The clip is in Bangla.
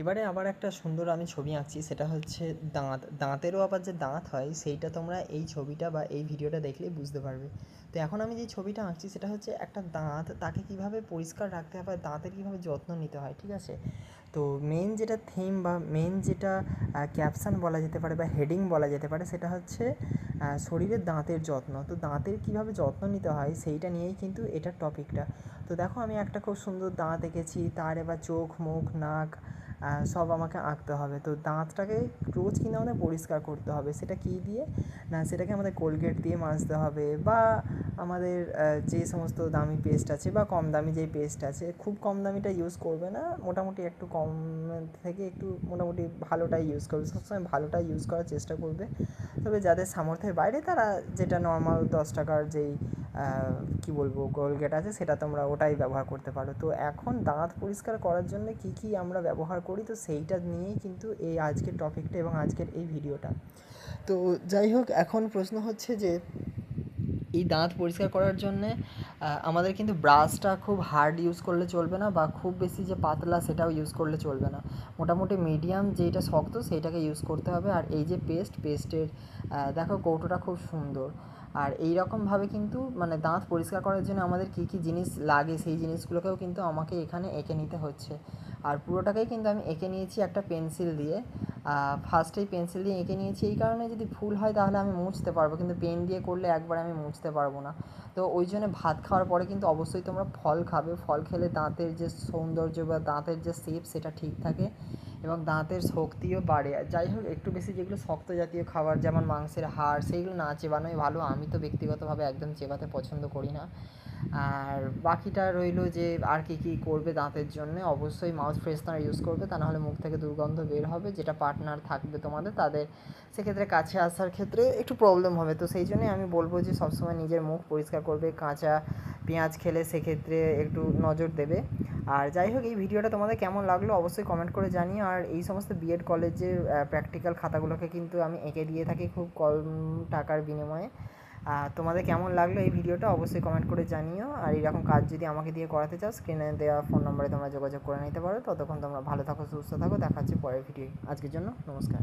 এবারে আবার একটা সুন্দর আমি ছবি আঁকছি, সেটা হচ্ছে দাঁত। দাঁতেরও আবার যে দাঁত হয়, সেইটা তোমরা এই ছবিটা বা এই ভিডিওটা দেখলেই বুঝতে পারবে। তো এখন আমি যে ছবিটা আঁকছি, সেটা হচ্ছে একটা দাঁত। তাকে কীভাবে পরিষ্কার রাখতে হবে আর দাঁতের কীভাবে যত্ন নিতে হয়, ঠিক আছে? তো মেন যেটা থিম বা মেন যেটা ক্যাপশন বলা যেতে পারে বা হেডিং বলা যেতে পারে, সেটা হচ্ছে শরীরের দাঁতের যত্ন। তো দাঁতের কীভাবে যত্ন নিতে হয়, সেইটা নিয়েই কিন্তু এটার টপিকটা তো দেখো, আমি একটা খুব সুন্দর দাঁত এঁকেছি, তার এবার চোখ, মুখ, নাক সব আমাকে আঁকতে হবে। তো দাঁতটাকে রোজ কিন্তু আমাদের পরিষ্কার করতে হবে, সেটা কী দিয়ে? না, সেটাকে আমাদের কোলগেট দিয়ে মাজতে হবে বা আমাদের যে সমস্ত দামি পেস্ট আছে বা কম দামি যেই পেস্ট আছে, খুব কম দামিটা ইউজ করবে না, মোটামুটি একটু কম থেকে একটু মোটামুটি ভালোটাই ইউজ করবে, সবসময় ভালোটাই ইউজ করার চেষ্টা করবে। তবে যাদের সামর্থ্যের বাইরে তারা যেটা নর্মাল দশ টাকার যেই কী বলব কোলগেট আছে, সেটা তোমরা ওটাই ব্যবহার করতে পারো। তো এখন দাঁত পরিষ্কার করার জন্য কী কী আমরা ব্যবহার করি, তো সেইটা নিয়েই কিন্তু এই আজকের টপিকটা এবং আজকের এই ভিডিওটা তো যাই হোক, এখন প্রশ্ন হচ্ছে যে, এই দাঁত পরিষ্কার করার জন্যে আমাদের কিন্তু ব্রাশটা খুব হার্ড ইউজ করলে চলবে না বা খুব বেশি যে পাতলা সেটাও ইউজ করলে চলবে না। মোটামুটি মিডিয়াম যেটা শক্ত, সেইটাকে ইউজ করতে হবে। আর এই যে পেস্ট পেস্টের দেখো কৌটোটা খুব সুন্দর। আর এই রকমভাবে কিন্তু মানে দাঁত পরিষ্কার করার জন্য আমাদের কী কী জিনিস লাগে, সেই জিনিসগুলোকেও কিন্তু আমাকে এখানে এঁকে নিতে হচ্ছে। আর পুরোটাকেই কিন্তু আমি এঁকে নিয়েছি একটা পেন্সিল দিয়ে। ফার্স্টেই পেন্সিল দিয়ে এঁকে নিয়েছি। এই কারণে যদি ভুল হয় তাহলে আমি মুছতে পারব, কিন্তু পেন দিয়ে করলে একবার আমি মুছতে পারব না। তো ওই জন্য ভাত খাওয়ার পরে কিন্তু অবশ্যই তোমরা ফল খাবে। ফল খেলে দাঁতের যে সৌন্দর্য বা দাঁতের যে শেপ সেটা ঠিক থাকে। এবং দাঁতের শক্তিও বাড়ে। যাই হোক, একটু বেশি যেগুলো শক্ত জাতীয় খাবার, যেমন মাংসের হাড় সেইগুলো না চেবানোই ভালো। আমি তো ব্যক্তিগতভাবে একদম চেবাতে পছন্দ করি না। আর বাকিটা রইল যে, আর কী কী করবে দাঁতের জন্যে? অবশ্যই মাউথ ফ্রেশনার ইউজ করবে, তা নাহলে মুখ থেকে দুর্গন্ধ বের হবে। যেটা পার্টনার থাকবে তোমাদের, তাদের সেক্ষেত্রে কাছে আসার ক্ষেত্রে একটু প্রবলেম হবে। তো সেই জন্যই আমি বলব যে, সবসময় নিজের মুখ পরিষ্কার করবে। কাঁচা পেঁয়াজ খেলে সেক্ষেত্রে একটু নজর দেবে। আর যাই হোক, এই ভিডিওটা তোমাদের কেমন লাগল অবশ্যই কমেন্ট করে জানিও। আর এই সমস্ত বিএড কলেজের প্র্যাকটিক্যাল খাতাগুলোকে কিন্তু আমি এঁকে দিয়ে থাকি খুব কম টাকার বিনিময়ে। তোমাদের কেমন লাগল এই ভিডিওটা অবশ্যই কমেন্ট করে জানিও। আর এরকম কাজ যদি আমাকে দিয়ে করাতে চাও স্ক্রিনে দেওয়া ফোন নম্বরে তোমরা যোগাযোগ করে নিতে পারো। ততক্ষণ তোমরা ভালো থাকো, সুস্থ থাকো। দেখা হচ্ছে পরের ভিডিও আজকের জন্য নমস্কার।